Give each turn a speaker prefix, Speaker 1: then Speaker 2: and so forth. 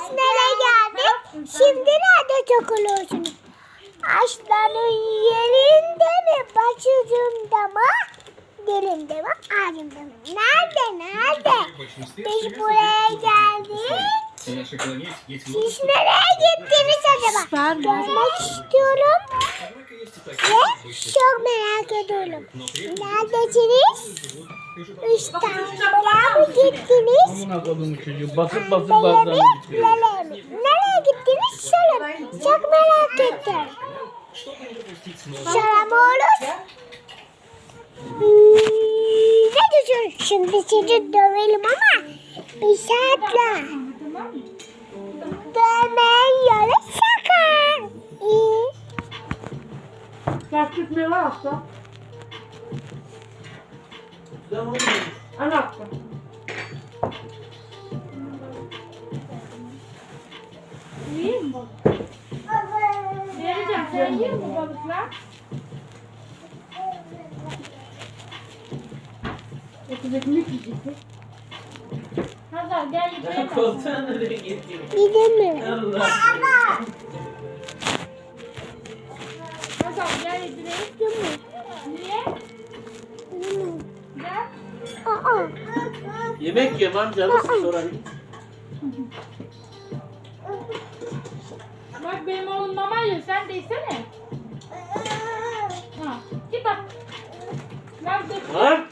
Speaker 1: Nereye geldik? Şimdi nerede takılıyorsunuz? Ağaçların yerinde mi? Başucumda mı? Dilimde mi? Ağacımda mı? Nerede? Nerede? Biz buraya geldik. Siz nereye gittiniz acaba? Görmek istiyorum ve çok merak ediyorum. Neredesiniz? İstanbul'a gittiniz?
Speaker 2: Amına kodumu çocuğu basıp basıp.
Speaker 1: Lele mi? Nereye gittiniz? Söyle. Çok merak ettim. Selam oğlum. Hmm, ne diyorsun? Şimdi sizi dövelim ama bir saatle. Dövmeyi sakın. İyi.
Speaker 3: Gerçek ne varsa anlattı. Balık? Vereceğim. Sen yiyor musun balıklar? Yapacak ne diyeceksin? Hazal gel.
Speaker 2: Koltuğa nereye gittin?
Speaker 1: Gidin mi?
Speaker 2: Allah.
Speaker 3: Hazal gel yıkayalım. Niye?
Speaker 1: Hmm.
Speaker 3: Gel.
Speaker 1: Aa.
Speaker 2: Yemek yem amca nasıl sorayım?
Speaker 3: Bak benim oğlum mama yiyor. Sen de yesene. Ha. Git bak. Nerede? Ha?